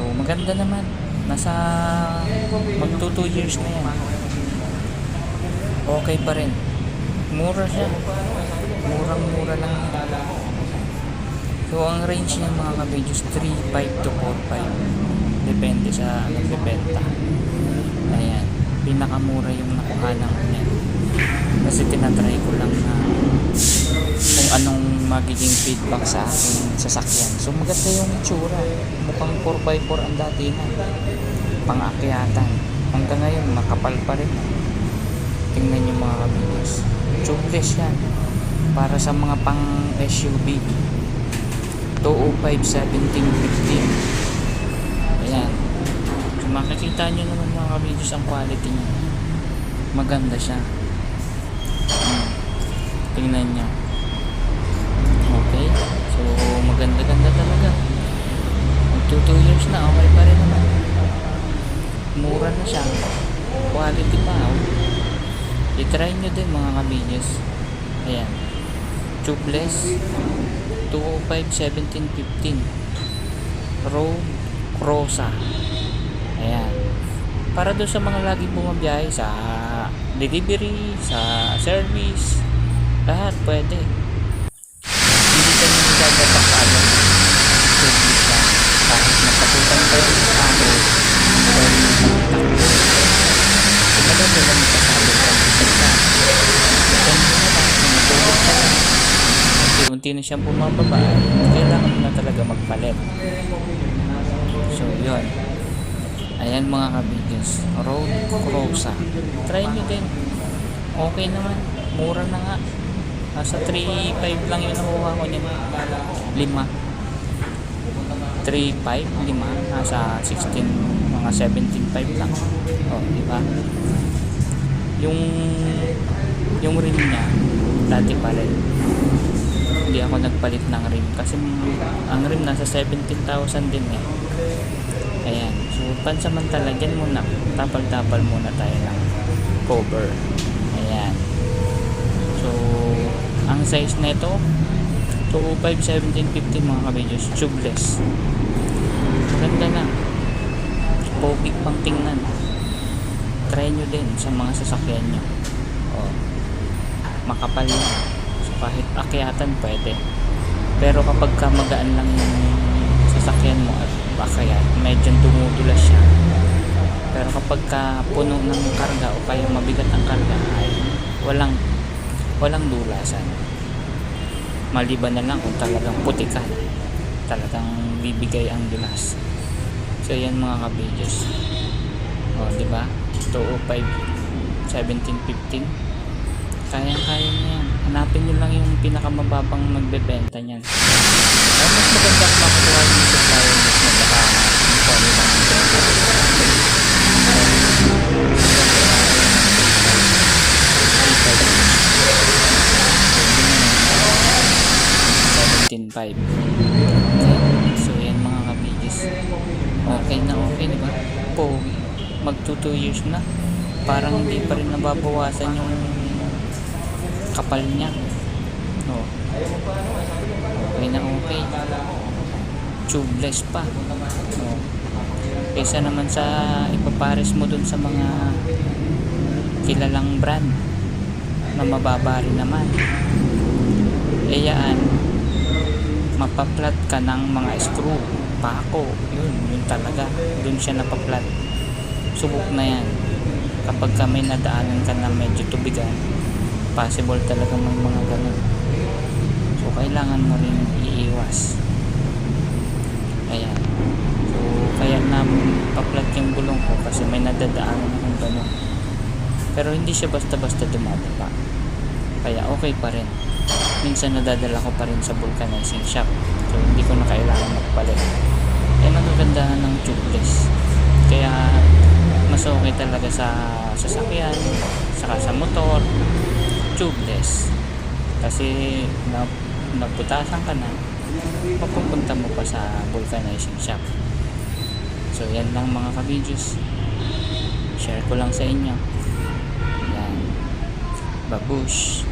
Maganda naman. Nasa magto 2 years na yan. Okay pa rin. Mura siya. Murang-mura lang. So, ang range niya mga kabidyo is 3.5 to 4.5. Depende sa nagbebenta. Ayan. Pinakamura yung nakuhanan ko niya. Kasi tinatry ko lang na kung anong magiging feedback sa aking sasakyan. So maganda yung itsura. Mukhang 4x4 ang datingan. Pangakyatan. Hanggang ngayon, makapal pa rin. Tingnan yung mga kabidyo. Tubeless yan. Para sa mga pang SUV. 205, 17, 15. Ayan. So makikita nyo naman mga kabidyo ang quality niya. Maganda siya. Hmm. Tingnan nyo. Okay. So maganda-ganda talaga. Magto 2 years na. Okay pa rin naman. Mura na siya. Quality pa. Oh. I-try nyo din mga kabidyo. Ayan. Tubeless. 205 1715 Road Crossa ayan para doon sa mga laging bumabiyahe sa delivery sa service lahat pwede unti-unti na siyang bumababa, kailangan mo na talaga magpalit. So, yun. Ayan mga kabigis. Road Crossa. Try nyo din. Okay naman. Mura na nga. Nasa 3.5 lang yun nakuha ko niyan. 5. 3.5, 5. Nasa 16, mga 17.5 lang. O, di ba? Yung yung rim niya, dati pa rin hindi ako nagpalit ng rim. Kasi ang rim nasa 17,000 din eh. Ayan. So pansamantala dyan muna. Tapal-tapal muna tayo ng cover. Ayan. So ang size na ito 205 1750 mga kabidyo tubeless. Maganda na. Pogi pang tingnan. Try nyo din sa mga sasakyan nyo. Oh, makapal yan kahit akyatan pwede. Pero kapag ka magaan lang yung sasakyan mo at akyat medyo dumudulas siya. Pero kapag ka puno ng karga o kaya mabigat ang karga ay walang walang dulasan. Maliban na lang kung talagang putikan talagang bibigay ang dulas. So yan mga kabidyo o di ba? 205 1715 kayang-kaya niya yan. Hanapin nyo lang yung pinakamababang magbebenta niyan. Ay, mas maganda kung makukuha yung supplier mismo baka yung lang yung benta. 17.5 Okay. So yan mga kabigis Okay na okay diba? Pogi Mag 2 years na Parang hindi pa rin nababawasan yung kapal niya. No. Okay na okay. Tubeless pa. No. Kaysa naman sa ipapares mo dun sa mga kilalang brand na mababa rin naman. E yan, mapaplat ka ng mga screw, pako, yun, yun talaga. Dun siya napaplat. Subok na yan. Kapag ka may nadaanan ka na medyo tubigan, possible talaga may mga ganun. So kailangan mo rin iiwas. Ayan. So kaya na paplat yung gulong ko kasi may nadadaanan akong ganun. Pero hindi siya basta basta dumadapa kaya okay pa rin. Minsan nadadala ko pa rin sa vulcanizing shop. So hindi ko na kailangan magpalit. Eh magagandahan ng tubeless. Kaya mas okay talaga sa sasakyan saka sa motor tubeless. Kasi na, nagputasan ka na mapupunta mo pa sa vulcanizing shop. So yan lang mga kabidjus share ko lang sa inyo. Yan. Babush